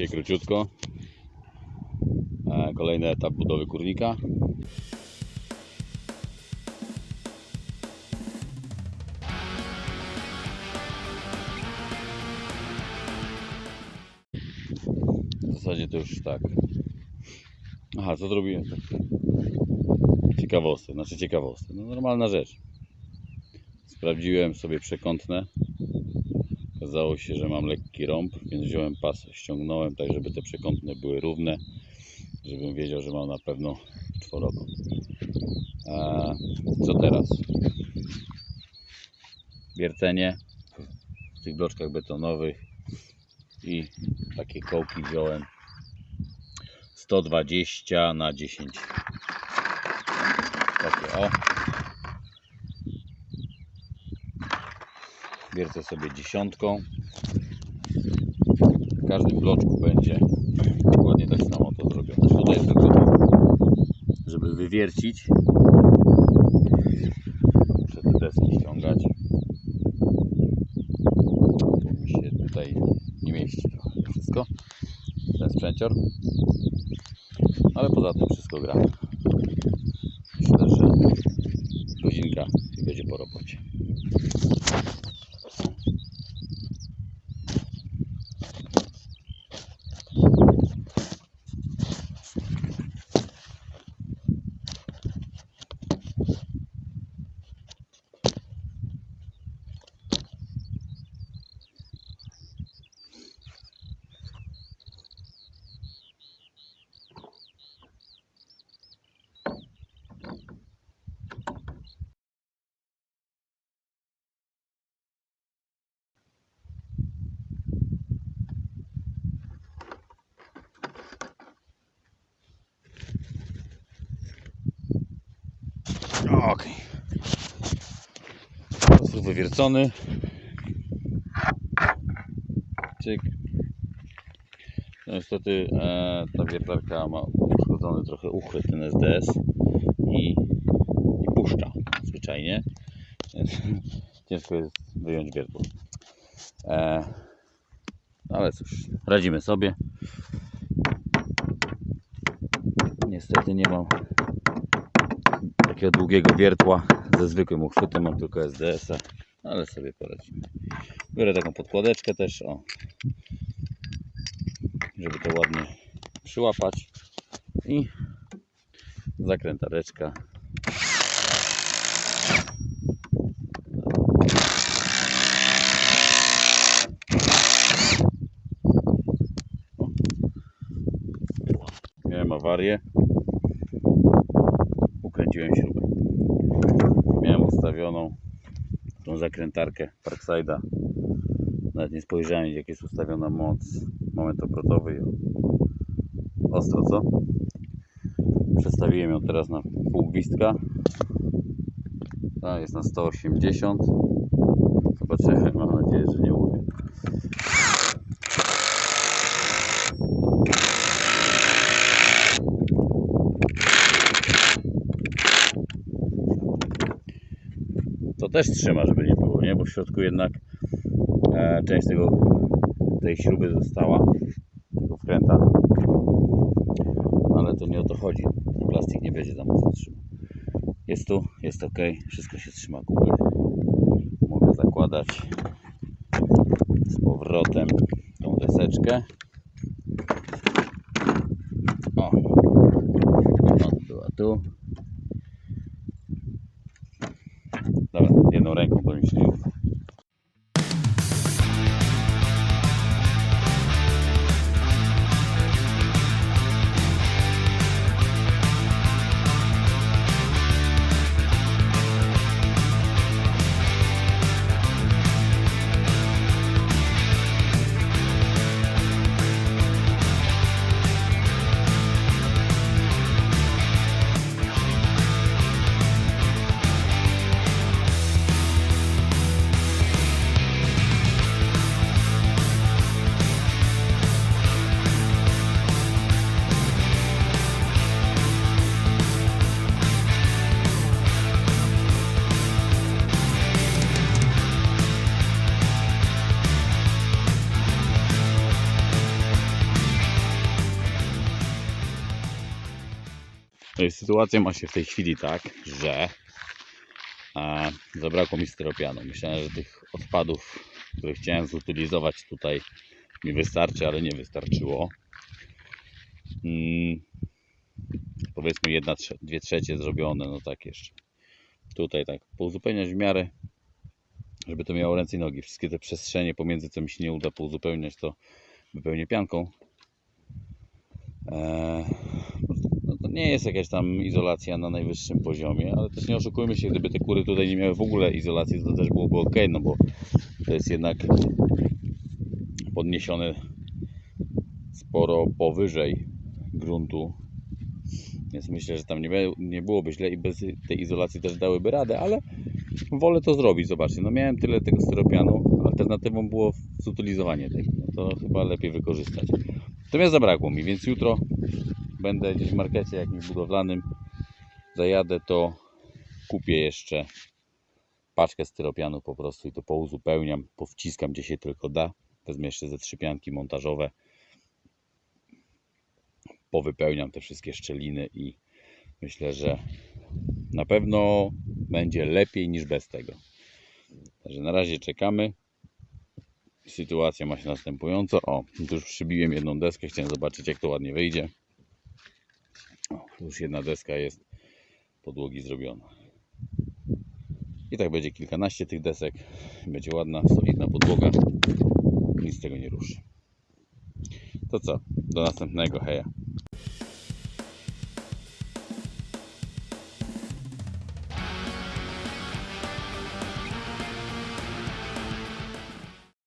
Dzisiaj króciutko. E, Kolejny etap budowy kurnika. W zasadzie to już tak. Aha, co zrobiłem? Ciekawostek, znaczy ciekawostek. No normalna rzecz. Sprawdziłem sobie przekątne. Okazało się, że mam lekki rąb, więc wziąłem pas, ściągnąłem tak, żeby te przekątne były równe, żebym wiedział, że mam na pewno czworokąt. A co teraz? Wiercenie w tych bloczkach betonowych i takie kołki wziąłem 120 na 10 takie o wiercę sobie dziesiątką. W każdym bloczku będzie dokładnie tak samo to zrobione. Tutaj tylko żeby wywiercić. Muszę te deski ściągać. Bo mi się tutaj nie mieści trochę wszystko. Ten sprzęcior ale poza tym wszystko gra. Myślę, że godzinka i będzie po robocie Ok. Sposób wywiercony. Cyk. No niestety e, ta wiertarka ma uszkodzony trochę uchwyt ten SDS i, i puszcza zwyczajnie. Więc ciężko jest wyjąć wiertło. E, ale cóż, radzimy sobie. Niestety nie mam takiego długiego wiertła ze zwykłym uchwytem, mam tylko SDS-a, ale sobie poradzimy. Biorę taką podkładeczkę też, o, żeby to ładnie przyłapać i zakrętareczka. Miałem awarię ukręciłem śrubę. Ustawioną tą zakrętarkę Parkside'a. Nawet nie spojrzałem, jak jest ustawiona moc, moment obrotowy. Ostro, co? Przestawiłem ją teraz na pół gwizdka. Ta jest na 180. Zobaczymy, mam nadzieję, że nie urwie. to też trzyma, żeby nie było, nie? Bo w środku jednak e, część tego, tej śruby została, tego wkręta. Ale to nie o to chodzi. Ten plastik nie będzie za mocno trzymał. Jest tu, jest ok, wszystko się trzyma kupy. Mogę zakładać z powrotem tą deseczkę. O, ona była tu. diye Nuray Kullanıcıyım. Sytuacja ma się w tej chwili tak, że a, zabrakło mi styropianu. Myślałem, że tych odpadów, które chciałem zutylizować tutaj mi wystarczy, ale nie wystarczyło. Mm, powiedzmy jedna, trze- dwie trzecie zrobione, no tak jeszcze. Tutaj tak pouzupełniać w miarę, żeby to miało ręce i nogi. Wszystkie te przestrzenie pomiędzy, co mi się nie uda pouzupełniać, to wypełnię pianką. To nie jest jakaś tam izolacja na najwyższym poziomie, ale też nie oszukujmy się, gdyby te kury tutaj nie miały w ogóle izolacji, to też byłoby ok, no bo to jest jednak podniesione sporo powyżej gruntu. Więc myślę, że tam nie, nie byłoby źle i bez tej izolacji też dałyby radę, ale wolę to zrobić. Zobaczcie, no miałem tyle tego styropianu, alternatywą było zutylizowanie tego. No to chyba lepiej wykorzystać. Natomiast zabrakło mi, więc jutro będę gdzieś w markecie jakimś budowlanym, zajadę, to kupię jeszcze paczkę styropianu po prostu i to pouzupełniam, powciskam gdzie się tylko da. Wezmę jeszcze ze trzy pianki montażowe, powypełniam te wszystkie szczeliny i myślę, że na pewno będzie lepiej niż bez tego. Także na razie czekamy. Sytuacja ma się następująco. O, tu już przybiłem jedną deskę, chciałem zobaczyć jak to ładnie wyjdzie. Już jedna deska jest podłogi zrobiona. I tak będzie kilkanaście tych desek. Będzie ładna, solidna podłoga. Nic z tego nie ruszy. To co? Do następnego. Heja.